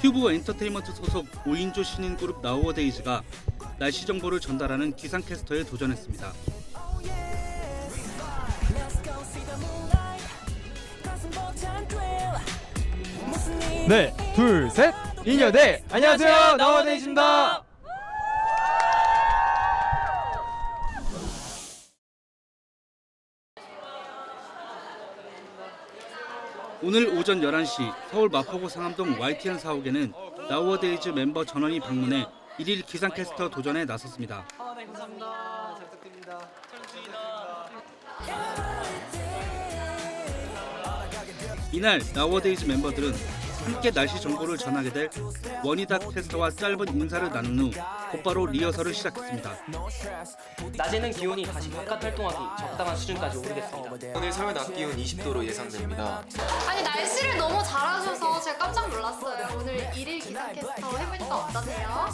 큐브 엔터테인먼트 소속 5인조 신인 그룹 나우어데이즈가 날씨 정보를 전달하는 기상캐스터에 도전했습니다. 네, 둘, 셋. 인여 네. 안녕하세요. 나와데이즈입니다. 오늘 오전 11시 서울 마포구 상암동 YTN 사옥에는 나우어데이즈 멤버 전원이 방문해 1일 기상캐스터 도전에 나섰습니다. 이날 나우어데이즈 멤버들은 함께 날씨 정보를 전하게 될 원희다 캐스터와 짧은 인사를 나눈 후 곧바로 리허설을 시작했습니다. 낮에는 기온이 다시 바깥 활동하기 적당한 수준까지 오르겠습니다. 오늘 서울 낮 기온 20도로 예상됩니다. 아니 날씨를 너무 잘하셔서 제가 깜짝 놀랐어요. 오늘 일일 기상캐스터 해보니까 어떠세요?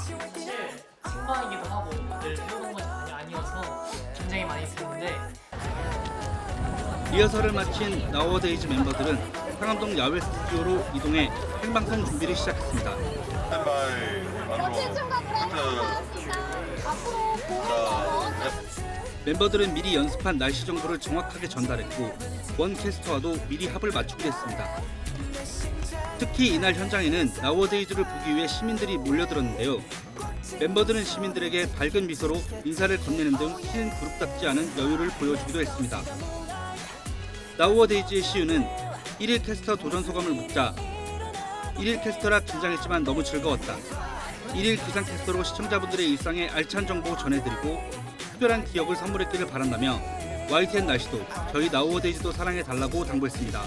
생방이기도 하고 늘 해오는 건 전혀 아니어서 굉장히 많이 드는데 리허설을 마친 나우어데이즈 멤버들은 상암동 야외 스튜디오로 이동해 생방송 준비를 시작했습니다. 앞으로 보호자원 멤버들은 미리 연습한 날씨 정보를 정확하게 전달했고 원 캐스터와도 미리 합을 맞추기로 했습니다. 특히 이날 현장에는 나우어데이즈를 보기 위해 시민들이 몰려들었는데요. 멤버들은 시민들에게 밝은 미소로 인사를 건네는 등 신인 그룹답지 않은 여유를 보여주기도 했습니다. 나우어데이즈의 시우는 1일 캐스터 도전 소감을 묻자 1일 캐스터라 긴장했지만 너무 즐거웠다. 1일 기상 캐스터로 시청자분들의 일상에 알찬 정보 전해드리고 특별한 기억을 선물했기를 바란다며 YTN 날씨도 저희 나우어데이즈도 사랑해 달라고 당부했습니다.